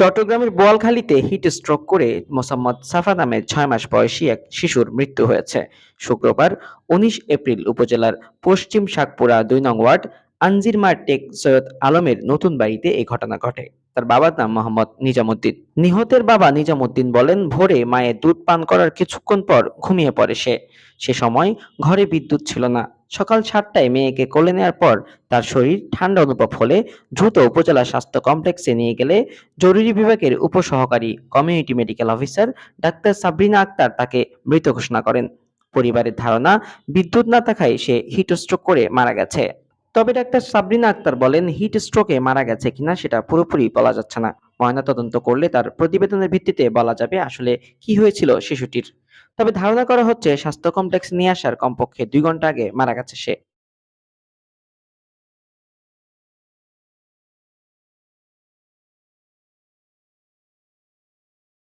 চট্টগ্রামের বোয়ালখালীতে heat stroke করে মোসাম্মদ সাফা নামে ছয় মাস বয়সী এক শিশুর মৃত্যু হয়েছে। শুক্রবার উনিশ এপ্রিল উপজেলার পশ্চিম শাকপুরা দুই নং ওয়ার্ড আনজিরমার টেক সৈয়দ আলমের নতুন বাড়িতে এই ঘটনা ঘটে। তার বাবার নাম মোহাম্মদ নিজামুদ্দিন। নিহতের বাবা নিজামুদ্দিন বলেন, ভোরে মায়ের দুধ পান করার কিছুক্ষণ পর ঘুমিয়ে পড়ে সে। সে সময় ঘরে বিদ্যুৎ ছিল না। সকাল সাতটায় মেয়েকে কোলে নেওয়ার পর তার শরীর ঠান্ডা অনুভব হলে দ্রুত উপজেলা স্বাস্থ্য কমপ্লেক্সে নিয়ে গেলে জরুরি বিভাগের উপসহকারী community medical officer doctor Sabrina Akter তাকে মৃত ঘোষণা করেন। পরিবারের ধারণা, বিদ্যুৎ না থাকায় সে হিট স্ট্রোক করে মারা গেছে। তবে ডাক্তার সাবরিনা আক্তার বলেন, হিট স্ট্রোকে মারা গেছে কিনা সেটা পুরোপুরি বলা যাচ্ছে না। ময়নাতদন্ত করলে তার প্রতিবেদনের ভিত্তিতে বলা যাবে আসলে কি হয়েছিল শিশুটির। তবে ধারণা করা হচ্ছে, স্বাস্থ্য কমপ্লেক্স নিয়ে আসার কমপক্ষে দুই ঘণ্টা আগে মারা গেছে সে।